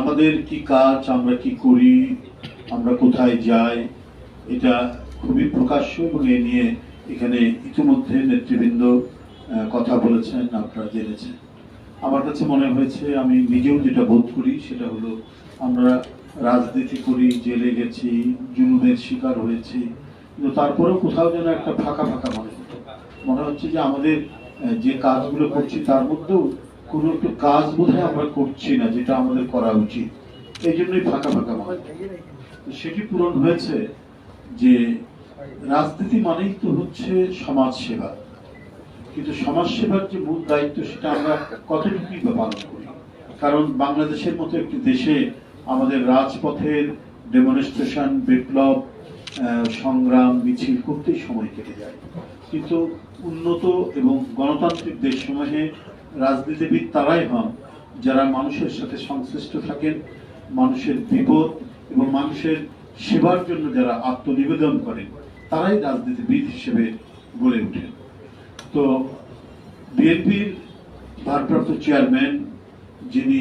আমাদের কি কাজ, আমরা কি করি, আমরা কোথায় যাই, এটা খুবই প্রকাশ্য এবং এ নিয়ে এখানে ইতিমধ্যে নেতৃবৃন্দ কথা বলেছেন, আপনারা জেনেছেন। আমার কাছে মনে হয়েছে, আমি নিজেও যেটা বোধ করি, সেটা হলো আমরা রাজনীতি করি, জেলে গেছি, জুলুমের শিকার হয়েছি, কিন্তু তারপরেও কোথাও যেন একটা ফাঁকা ফাঁকা মনে হতো। মনে হচ্ছে যে আমাদের যে কাজগুলো করছি, তার মধ্যেও কোনো একটু কাজ বোধহয় আমরা করছি না, যেটা আমাদের করা উচিত। এই জন্যই ফাঁকা ফাঁকা মনে সেটি পূরণ হয়েছে যে রাজনীতি মানেই তো হচ্ছে সমাজ সেবা কিন্তু সমাজ সেবার যে মূল দায়িত্ব, সেটা আমরা কতটুকুই বা পালন করি? কারণ বাংলাদেশের মতো একটি দেশে আমাদের রাজপথের ডেমনস্ট্রেশন বিপ্লব সংগ্রাম, মিছিল করতেই সময় কেটে যায়। কিন্তু উন্নত এবং গণতান্ত্রিক দেশ দেশসমূহে রাজনীতিবিদ তারাই হন, যারা মানুষের সাথে সংশ্লিষ্ট থাকেন, মানুষের বিপদ এবং মানুষের সেবার জন্য যারা আত্মনিবেদন করেন, তারাই রাজনীতিবিদ হিসেবে গড়ে ওঠেন। তো বিএনপির ভারপ্রাপ্ত চেয়ারম্যান, যিনি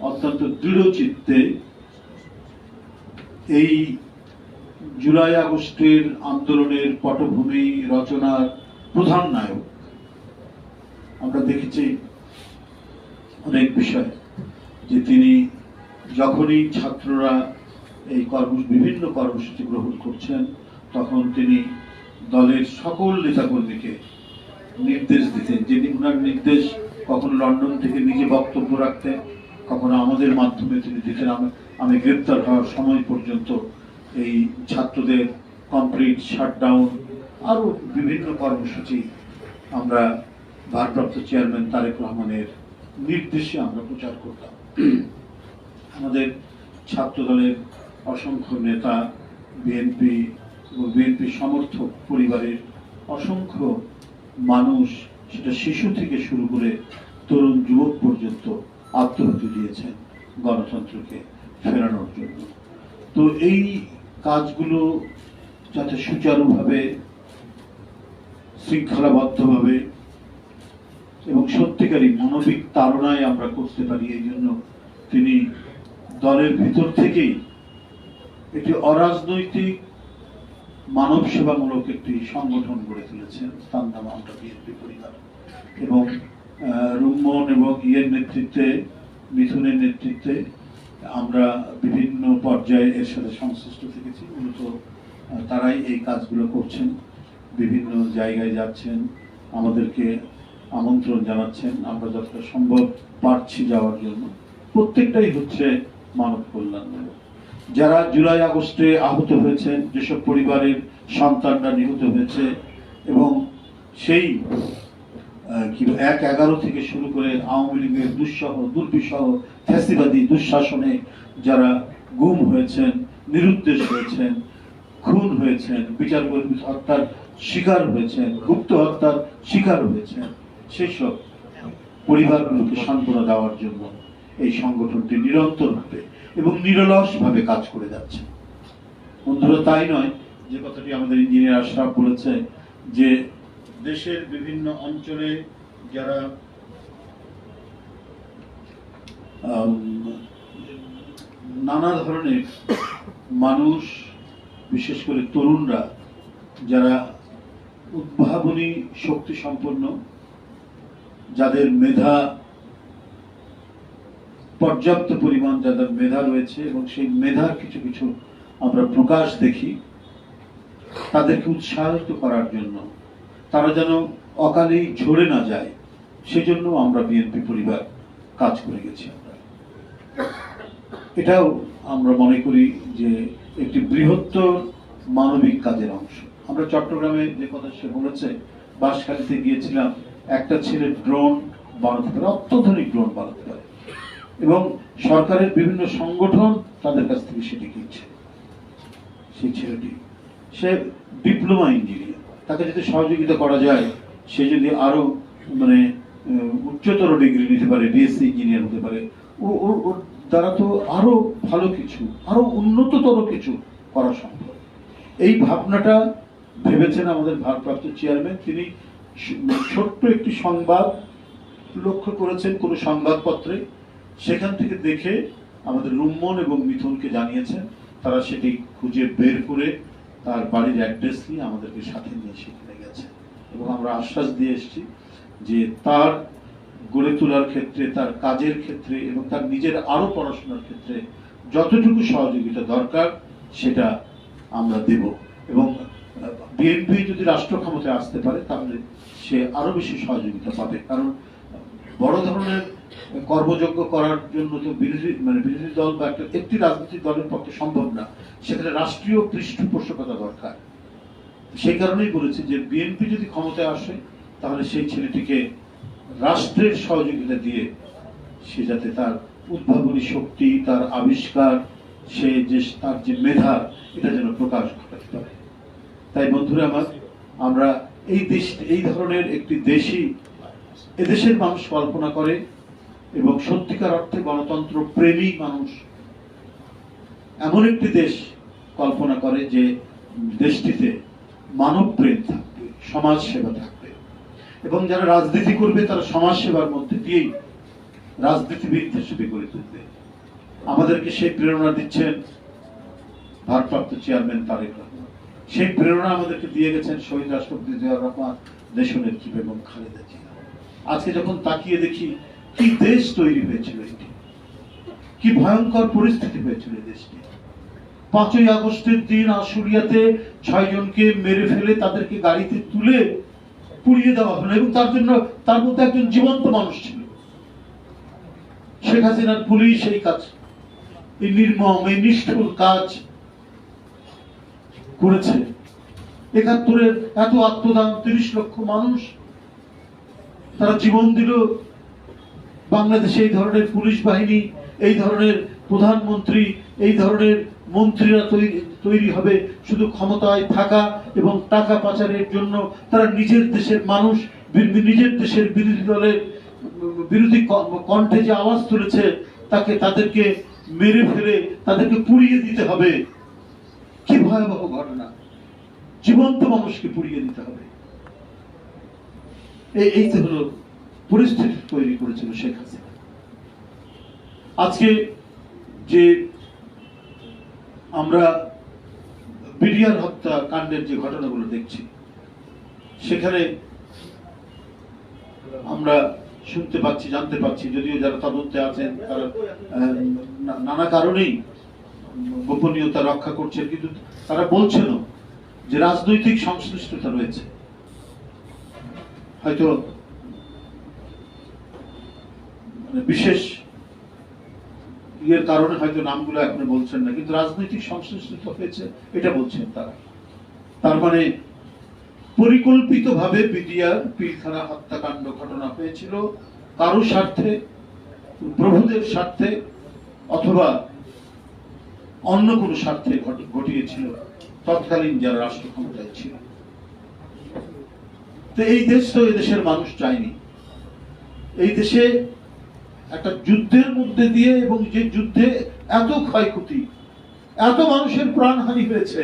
অত্যন্ত দৃঢ় চিত্তে এই জুলাই আগস্টের আন্দোলনের পটভূমি রচনার প্রধান নায়ক আমরা দেখেছি অনেক বিষয় যে তিনি যখনই ছাত্ররা এই কর্ম বিভিন্ন কর্মসূচি গ্রহণ করছেন, তখন তিনি দলের সকল নেতাকর্মীকে নির্দেশ দিতেন। যিনি ওনার নির্দেশ কখনো লন্ডন থেকে নিজে বক্তব্য রাখতেন, কখনো আমাদের মাধ্যমে তিনি দিতেন। আমি গ্রেপ্তার হওয়ার সময় পর্যন্ত এই ছাত্রদের কমপ্লিট শাটডাউন, আরও বিভিন্ন কর্মসূচি আমরা ভারপ্রাপ্ত চেয়ারম্যান তারেক রহমানের নির্দেশে আমরা প্রচার করতাম। আমাদের ছাত্র দলের অসংখ্য নেতা, বিএনপি এবং বিএনপি সমর্থক পরিবারের অসংখ্য মানুষ, সেটা শিশু থেকে শুরু করে তরুণ যুবক পর্যন্ত আত্মহতি দিয়েছেন গণতন্ত্রকে ফেরানোর জন্য। তো এই কাজগুলো যাতে সুচারুভাবে, শৃঙ্খলাবদ্ধভাবে এবং সত্যিকারই মানবিক তাড়নায় আমরা করতে পারি, এই জন্য তিনি দলের ভিতর থেকেই একটি অরাজনৈতিক মানব সেবামূলক একটি সংগঠন গড়ে তুলেছেন স্থান নাম আমরা বিএনপি পরিবার। এবং রুম্মন এবং ইয়ের নেতৃত্বে, মিথুনের নেতৃত্বে আমরা বিভিন্ন পর্যায়ে এর সাথে সংশ্লিষ্ট থেকেছি। মূলত তারাই এই কাজগুলো করছেন, বিভিন্ন জায়গায় যাচ্ছেন, আমাদেরকে আমন্ত্রণ জানাচ্ছেন, আমরা যতটা সম্ভব পারছি যাওয়ার জন্য। প্রত্যেকটাই হচ্ছে মানব কল্যাণমূলক যারা জুলাই আগস্টে আহত হয়েছেন, যেসব পরিবারের সন্তানরা নিহত হয়েছে, এবং সেই এক এগারো থেকে শুরু করে আওয়ামী লীগের দুঃসহ দুর্বিসহ ফ্যাসিবাদী, দুঃশাসনে যারা গুম হয়েছেন, নিরুদ্দেশ হয়েছেন, খুন হয়েছেন বিচার হত্যার শিকার হয়েছেন, গুপ্ত হত্যার শিকার হয়েছেন সেই সব পরিবারগুলোকে সান্ত্বনা দেওয়ার জন্য এই সংগঠনটি নিরন্তরভাবে এবং নিরলসভাবে কাজ করে যাচ্ছে। বন্ধুরা, তাই নয় যে কথাটি আমাদের ইঞ্জিনিয়ার আশরাফ বলেছে যে দেশের বিভিন্ন অঞ্চলে যারা নানা ধরনের মানুষ, বিশেষ করে তরুণরা, যারা উদ্ভাবনী শক্তি সম্পন্ন যাদের মেধা, পর্যাপ্ত পরিমাণ যাদের মেধা রয়েছে এবং সেই মেধার কিছু কিছু আমরা প্রকাশ দেখি, তাদেরকে উৎসাহিত করার জন্য। তারা যেন অকালেই ঝরে না যায়, সেজন্য আমরা বিএনপি পরিবার কাজ করে গেছি এটাও আমরা মনে করি যে একটি বৃহত্তর মানবিক কাজের অংশ। আমরা চট্টগ্রামে যে কথা সে বলেছে, বাঁশখালীতে গিয়েছিলাম একটা ছেলে ড্রোন বানাতে পারে, অত্যাধুনিক ড্রোন বানাতে পারে। এবং সরকারের বিভিন্ন সংগঠন তাদের কাছ থেকে সেটি কিনছে। সেই ছেলেটি, সে ডিপ্লোমা ইঞ্জিনিয়ার তাকে যদি সহযোগিতা করা যায়, সে যদি আরও মানে উচ্চতর ডিগ্রি নিতে পারে বিএসসি ইঞ্জিনিয়ার হতে পারে ওর দ্বারা তো আরও ভালো কিছু, আরও উন্নততর কিছু করা সম্ভব। এই ভাবনাটা ভেবেছেন আমাদের ভারপ্রাপ্ত চেয়ারম্যান তিনি ছোট্ট একটি সংবাদ লক্ষ্য করেছেন কোনো সংবাদপত্রে, সেখান থেকে দেখে আমাদের রুম্মন এবং মিথুনকে জানিয়েছেন, তারা সেটি খুঁজে বের করে তার বাড়ির অ্যাড্রেস নিয়ে আমাদেরকে সাথে নিয়ে সেখানে গেছে। এবং আমরা আশ্বাস দিয়ে এসেছি যে তার গড়ে তোলার ক্ষেত্রে, তার কাজের ক্ষেত্রে এবং তার নিজের আরও পড়াশোনার ক্ষেত্রে যতটুকু সহযোগিতা দরকার, সেটা আমরা দেব। এবং বিএনপি যদি রাষ্ট্র ক্ষমতায় আসতে পারে, তাহলে সে আরও বেশি সহযোগিতা পাবে। কারণ বড় ধরনের কর্মযোগ্য করার জন্য তো বিরোধী মানে বিরোধী দল বা একটা, একটি রাজনৈতিক দলের পক্ষে সম্ভব না। সেখানে রাষ্ট্রীয় পৃষ্ঠপোষকতা দরকার। সেই কারণেই বলেছি যে বিএনপি যদি ক্ষমতায় আসে, তাহলে সেই ছেলেটিকে রাষ্ট্রের সহযোগিতা দিয়ে সে যাতে তার উদ্ভাবনী শক্তি, তার আবিষ্কার, সে যে, তার যে মেধা, এটা যেন প্রকাশ ঘটাতে পারে। তাই বন্ধুরা আমার, আমরা এই দেশ, এই ধরনের একটি দেশই এদেশের মানুষ কল্পনা করে এবং সত্যিকার অর্থে গণতন্ত্র প্রেমী মানুষ এমন একটি দেশ কল্পনা করে যে দেশটিতে মানব প্রেম থাকবে, সমাজ সেবা থাকবে। এবং যারা রাজনীতি করবে, তারা সমাজ সেবার মধ্যে দিয়েই রাজনীতিবিদ হিসেবে গড়ে তুলবে। আমাদেরকে সেই প্রেরণা দিচ্ছেন ভারপ্রাপ্ত চেয়ারম্যান তারেক সেই প্রেরণা আমাদেরকে দিয়ে গেছেন শহীদ রাষ্ট্রপতি জিয়াউর রহমান দেশনেত্রী বেগম খালেদা জিয়া। আজকে যখন তাকিয়ে দেখি, কি দেশ তৈরি হয়েছিল এটি। কি ভয়ঙ্কর পরিস্থিতি হয়েছিল দেশটি। পাঁচই আগস্টের দিন আশুলিয়াতে ছয় জনকে মেরে ফেলে তাদেরকে গাড়িতে তুলে পুড়িয়ে দেওয়া হলো এবং তার জন্য, তার মধ্যে একজন জীবন্ত মানুষ ছিল। শেখ হাসিনার পুলিশ এই কাজ, এই নির্মম, এই নিষ্ঠুর কাজ করেছে। একাত্তরের এত আত্মদান তিরিশ লক্ষ মানুষ, তারা জীবন দিল। বাংলাদেশে এই ধরনের পুলিশ বাহিনী, এই ধরনের প্রধানমন্ত্রী, এই ধরনের মন্ত্রীরা তৈরি হবে শুধু ক্ষমতায় থাকা এবং টাকা পাচারের জন্য। তারা নিজের দেশের মানুষ নিজের দেশের বিরোধী দলের বিরোধী কণ্ঠে যে আওয়াজ তুলেছে, তাকে তাদেরকে মেরে ফেলে, তাদেরকে পুড়িয়ে দিতে হবে। কি ভয়াবহ ঘটনা? জীবন্ত মানুষকে পুড়িয়ে দিতে হবে। এই তো হলো পরিস্থিতি তৈরি করেছিল শেখ হাসিনা। আজকে যে আমরা বিডিআর হত্যা কাণ্ডের যে ঘটনাগুলো দেখছি, সেখানে আমরা শুনতে পাচ্ছি, জানতে পাচ্ছি, যদিও যারা তদন্তে আছেন, তারা নানা কারণেই গোপনীয়তা রক্ষা করছেন, কিন্তু তারা বলছেনও যে রাজনৈতিক সংশ্লিষ্টতা রয়েছে। হয়তো মানে বিশেষ ইয়ের কারণে হয়তো নামগুলো এখন বলছেন না, কিন্তু রাজনৈতিক সংশ্লিষ্টতা হয়েছে এটা বলছেন তারা। তার মানে পরিকল্পিতভাবে বিডিআর পিলখানা হত্যাকাণ্ড ঘটনা হয়েছিল কারও স্বার্থে, প্রভুদের স্বার্থে, অথবা অন্য কোনো স্বার্থে ঘটিয়েছিল। তৎকালীন যারা রাষ্ট্র ক্ষমতায় ছিল। তো এই দেশ তো দেশের মানুষ চায়নি। এই দেশে একটা যুদ্ধের মধ্যে দিয়ে এবং যে যুদ্ধে এত ক্ষয়ক্ষতি, এত মানুষের প্রাণহানি হয়েছে,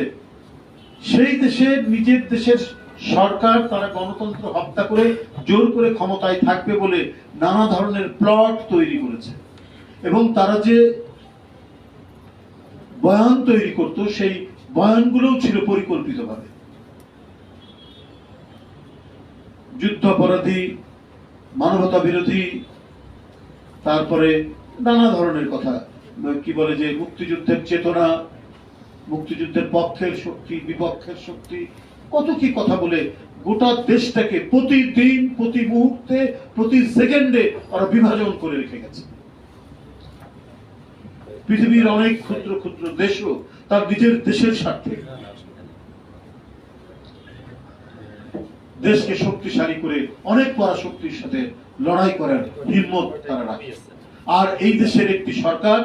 সেই দেশের নিজের দেশের সরকার তারা গণতন্ত্র হত্যা করে জোর করে ক্ষমতায় থাকবে বলে নানা ধরনের প্লট তৈরি করেছে। এবং তারা যে বয়ান তৈরি করত, সেই বয়ানগুলোও ছিল পরিকল্পিতভাবে। যুদ্ধাপরাধী, মানবতা বিরোধী, তারপরে নানা ধরনের কথা। কি বলে যে মুক্তিযুদ্ধের চেতনা, মুক্তিযুদ্ধের পক্ষের শক্তি, বিপক্ষের শক্তি, কত কি কথা বলে গোটা দেশটাকে প্রতিদিন, প্রতি মুহূর্তে, প্রতি সেকেন্ডে ওরা বিভাজন করে রেখে গেছে। পৃথিবীর অনেক ক্ষুদ্র ক্ষুদ্র দেশও তার নিজের দেশের স্বার্থে দেশকে শক্তিশালী করে অনেক পরাশক্তির সাথে লড়াই করার হিম্মত তারা রাখে। আর এই দেশের একটি সরকার,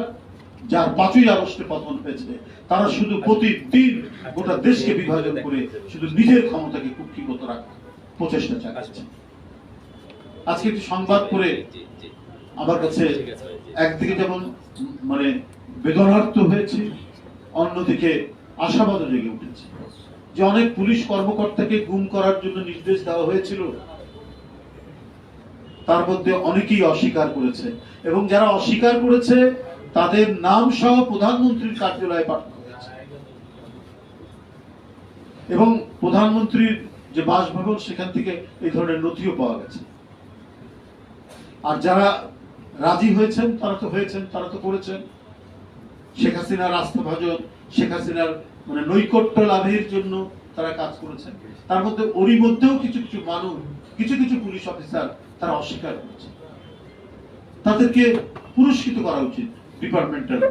যার পাঁচই আগস্টে পতন হয়েছে, তারা শুধু প্রতিদিন গোটা দেশকে বিভাজন করে শুধু নিজের ক্ষমতাকে কুক্ষিগত রাখার প্রচেষ্টা চালাচ্ছে। আজকে একটি সংবাদ করে আমার কাছে একদিকে যেমন মানে বেদনার্থ হয়েছে, অন্যদিকে আশাবাদও জেগে উঠেছে। যে অনেক পুলিশ কর্মকর্তাকে গুম করার জন্য নির্দেশ দেওয়া হয়েছিল, তার মধ্যে অনেকেই অস্বীকার করেছে। এবং যারা অস্বীকার করেছে, তাদের নাম সহ প্রধানমন্ত্রীর কার্যালয়ে পাঠানো হয়েছে। এবং প্রধানমন্ত্রীর যে বাসভবন, সেখান থেকে এই ধরনের নথিও পাওয়া গেছে। আর যারা রাজি হয়েছেন, তারা তো হয়েছেন, তারা তো করেছেন। শেখ হাসিনার আস্থাভাজন শেখ হাসিনার মানে নৈকট্য লাভের জন্য তারা কাজ করেছেন। তার মধ্যে, ওরই মধ্যেও কিছু কিছু মানুষ, কিছু কিছু পুলিশ অফিসার তারা অস্বীকার করেছে। তাদেরকে পুরস্কৃত করা উচিত ডিপার্টমেন্টাল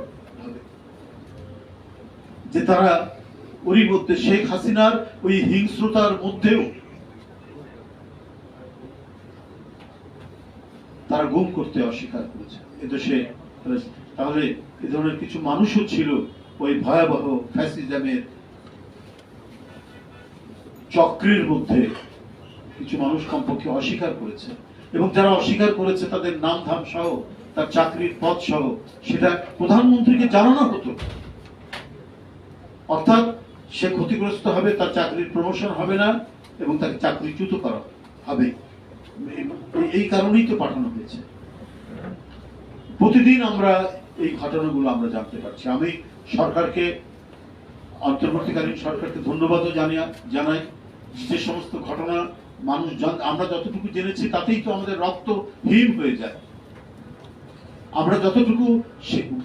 যে তারা ওরই মধ্যে শেখ হাসিনার ওই হিংস্রতার মধ্যেও তারা গুম করতে অস্বীকার করেছে। এদেশে তাহলে এ ধরনের কিছু মানুষও ছিল ওই ভয়াবহ ফ্যাসিজমের চক্রের মধ্যে। কিছু মানুষ কমপক্ষে অস্বীকার করেছে। এবং যারা অস্বীকার করেছে, তাদের নাম ধাম সহ, তার চাকরির পদ সহ, সেটা প্রধানমন্ত্রীকে জানানো হতো। অর্থাৎ সে ক্ষতিগ্রস্ত হবে, তার চাকরির প্রমোশন হবে না, এবং তাকে চাকরিচ্যুত করা হবে। এই- কারণেই তো পাঠানো হয়েছে। প্রতিদিন আমরা এই ঘটনাগুলো আমরা জানতে পারছি। আমি সরকারকে, অন্তর্বর্তীকালীন সরকারকে ধন্যবাদও জানিয়া, জানাই যে সমস্ত ঘটনা মানুষ আমরা যতটুকু জেনেছি তাতেই তো আমাদের রক্ত হিম হয়ে যায়। আমরা যতটুকু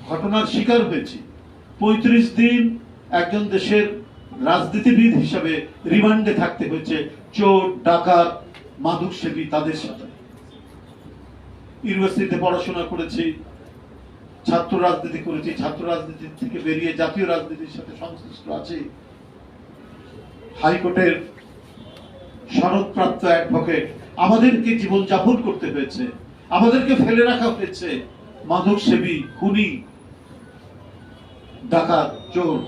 ঘটনার শিকার হয়েছি, পঁয়ত্রিশ দিন একজন দেশের রাজনীতিবিদ হিসাবে রিমান্ডে থাকতে হয়েছে, চোর, ডাকাত মাদক সেবী তাদের সাথে। ইউনিভার্সিটিতে পড়াশোনা করেছি, ছাত্র রাজনীতি করেছি, ছাত্র রাজনীতি থেকে বেরিয়ে জাতীয় রাজনীতির সাথে সংশ্লিষ্ট আছি। হাইকোর্টের সনদপ্রাপ্ত অ্যাডভোকেট আমাদেরকে জীবন যাপন করতে হয়েছে, আমাদেরকে ফেলে রাখা হয়েছে। মাদক সেবী, খুনি, ডাকাত, চোর,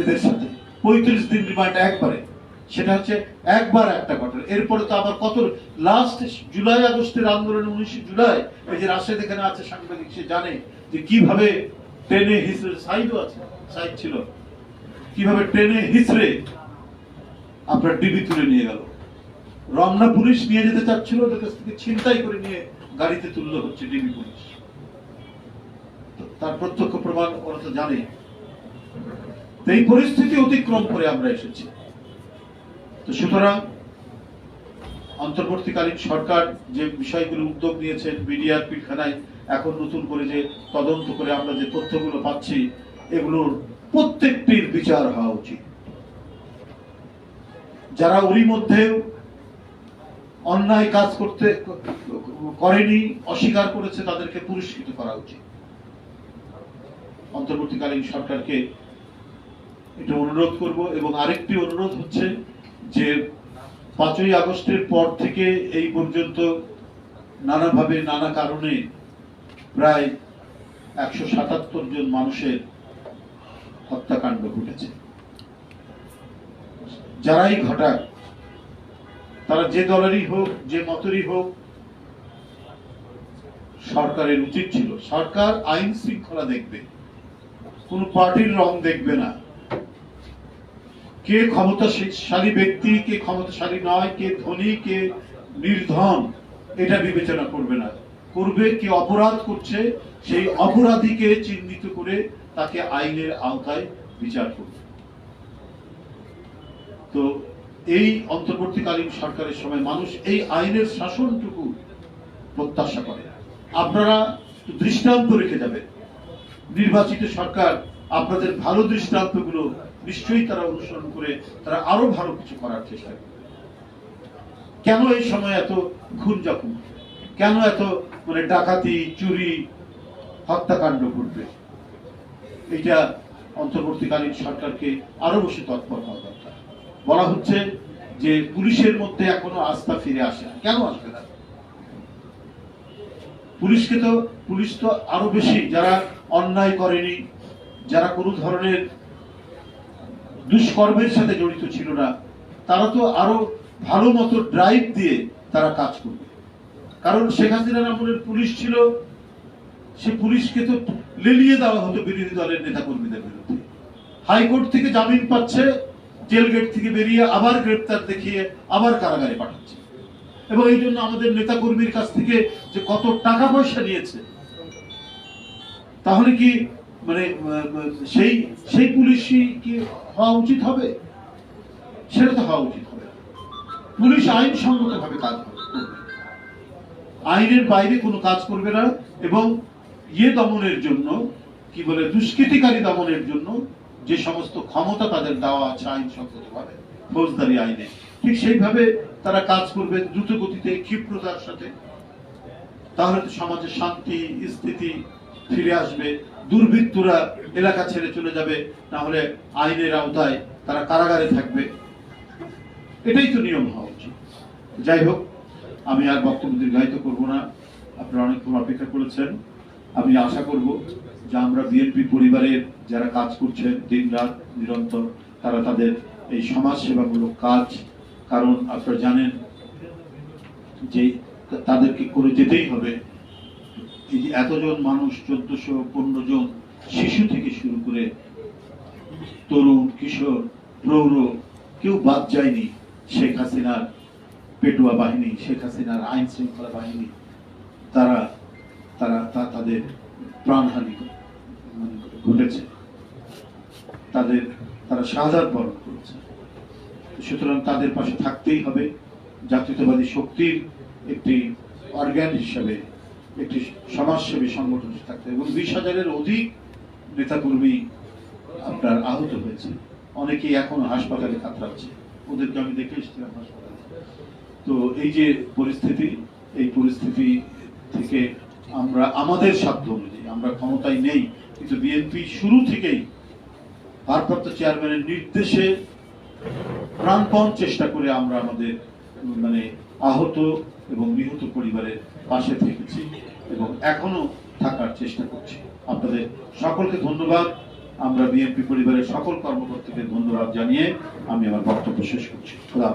এদের সাথে। পঁয়ত্রিশ দিন রিমান্ড একবারে। সেটা হচ্ছে একবার একটা ঘটনা। এরপরে তো আবার কত লাস্ট জুলাই, আগস্টের আন্দোলন, উনিশে জুলাই, এই যে রাশেদ এখানে আছে, সাংবাদিক, সে জানে যে কীভাবে ট্রেনে হিসড়ে, সাইডও আছে, সাইড ছিল, কীভাবে ট্রেনে হিসড়ে আপনার ডিবি তুলে নিয়ে গেল। রমনা পুলিশ নিয়ে যেতে চাচ্ছিল, ওদের কাছ থেকে ছিনতাই করে নিয়ে গাড়িতে তুললো হচ্ছে ডিবি পুলিশ। তার প্রত্যক্ষ প্রমাণ ওরা তো জানে। এই পরিস্থিতি অতিক্রম করে আমরা এসেছি। তো সুতরাং অন্তর্বর্তীকালীন সরকার যে বিষয়গুলো উদ্যোগ নিয়েছেন মিডিয়ার পিলখানায় এখন নতুন করে যে তদন্ত করে আমরা যে তথ্যগুলো পাচ্ছি, এগুলোর প্রত্যেকটির বিচার হওয়া উচিত। যারা ওরই মধ্যেও অন্যায় কাজ করতে, করেনি, অস্বীকার করেছে, তাদেরকে পুরস্কৃত করা উচিত। অন্তর্বর্তীকালীন সরকারকে এটা অনুরোধ করব এবং আরেকটি অনুরোধ হচ্ছে যে পাঁচই আগস্টের পর থেকে এই পর্যন্ত নানাভাবে, নানা কারণে প্রায় একশো সাতাত্তর জন মানুষের হত্যাকাণ্ড ঘটেছে। যারাই ঘটাক, তারা যে দলেরই হোক, যে মতেরই হোক, সরকারের উচিত ছিল। সরকার আইন শৃঙ্খলা দেখবে, কোন পার্টির রং দেখবে না। কে ক্ষমতাশালী ব্যক্তি, কে ক্ষমতাশালী নয়, কে ধনী, কে নির্ধন, এটা বিবেচনা করবে না। করবে কে অপরাধ করছে, সেই অপরাধীকে চিহ্নিত করে তাকে আইনের আওতায় বিচার করবে। তো এই অন্তর্বর্তীকালীন সরকারের সময় মানুষ এই আইনের শাসনটুকু প্রত্যাশা করে। আপনারা দৃষ্টান্ত রেখে যাবেন। নির্বাচিত সরকার আপনাদের ভালো দৃষ্টান্তগুলো নিশ্চয়ই তারা অনুসরণ করে তারা আরও ভালো কিছু করার চেষ্টা করবে। কেন এই সময় এত খুন জখম? কেন এত মানে ডাকাতি, চুরি, হত্যাকাণ্ড ঘটবে? এটা অন্তর্বর্তীকালীন সরকারকে আরও বেশি তৎপর হওয়া দরকার। বলা হচ্ছে যে পুলিশের মধ্যে এখনও আস্থা ফিরে আসে না। কেন আসবে না? পুলিশকে তো, পুলিশ তো আরও বেশি, যারা অন্যায় করেনি, যারা কোনো ধরনের দুষ্কর্মের সাথে জড়িত ছিল না। তারা তো আরও ভালো মতো ড্রাইভ দিয়ে তারা কাজ করবে কারণ শেখ হাসিনার আমলের পুলিশ ছিল, সে পুলিশকে তো লেলিয়ে দেওয়া হতো বিরোধী দলের নেতা কর্মীদের বিরুদ্ধে। হাইকোর্ট থেকে জামিন পাচ্ছে, জেল গেট থেকে বেরিয়ে আবার গ্রেপ্তার দেখিয়ে আবার কারাগারে পাঠাচ্ছে। এবং এই জন্য আমাদের নেতাকর্মীর কাছ থেকে যে কত টাকা পয়সা নিয়েছে, তাহলে কি মানে সেই সেই পুলিশই কি হওয়া উচিত হবে? সেটা তো হওয়া উচিত হবে। পুলিশ আইনসঙ্গত ভাবে কাজ করবে। আইনের বাইরে কোনো কাজ করবে না এবং ইয়ে দমনের জন্য, কি বলে, দুষ্কৃতিকারী দমনের জন্য যে সমস্ত ক্ষমতা তাদের দেওয়া আছে আইনসঙ্গত ভাবে, ফৌজদারি আইনে, ঠিক সেইভাবে তারা কাজ করবে দ্রুত গতিতে ক্ষিপ্রতার সাথে। তাহলে তো সমাজে শান্তি, স্থিতি ফিরে আসবে। দুর্বৃত্তরা এলাকা ছেড়ে চলে যাবে না হলে আইনের আওতায় তারা কারাগারে থাকবে। এটাই তো নিয়ম হওয়া উচিত। যাই হোক, আমি আর বক্তব্য দীর্ঘায়িত করব না। আপনারা অনেকক্ষণ অপেক্ষা করেছেন। আমি আশা করব যে আমরা বিএনপি পরিবারের যারা কাজ করছেন দিন রাত নিরন্তর, তারা তাদের এই সমাজ সেবামূলক কাজ, কারণ আপনারা জানেন যে তাদেরকে করে যেতেই হবে। এই এতজন মানুষ চোদ্দশো পনেরো জন শিশু থেকে শুরু করে তরুণ, কিশোর, প্রৌঢ়, কেউ বাদ যায়নি শেখ হাসিনার পেটুয়া বাহিনী, শেখ হাসিনার আইন শৃঙ্খলা বাহিনী। তারা তারা, তা তাদের প্রাণহানি মানে ঘটেছে। তাদের, তারা শাহাদাত বরণ করেছে। সুতরাং তাদের পাশে থাকতেই হবে। জাতীয়তাবাদী শক্তির একটি অর্গান হিসাবে একটি সমাজসেবী সংগঠন থাকতে এবং বিশ হাজারের অধিক নেতাকর্মী আপনার আহত হয়েছে। অনেকেই এখনও হাসপাতালে কাতরাচ্ছে। ওদেরকে আমি দেখে এসেছিলাম হাসপাতালে। তো এই যে পরিস্থিতি, এই পরিস্থিতি থেকে আমরা, আমাদের সাধ্য অনুযায়ী, আমরা ক্ষমতায় নেই, কিন্তু বিএনপি শুরু থেকেই ভারপ্রাপ্ত চেয়ারম্যানের নির্দেশে প্রাণপণ চেষ্টা করে আমরা আমাদের মানে আহত এবং নিহত পরিবারের পাশে থেকেছি এবং এখনও থাকার চেষ্টা করছি। আপনাদের সকলকে ধন্যবাদ। আমরা বিএনপি পরিবারের সকল কর্মকর্তাকে ধন্যবাদ জানিয়ে আমি আমার বক্তব্য শেষ করছি। খোলা।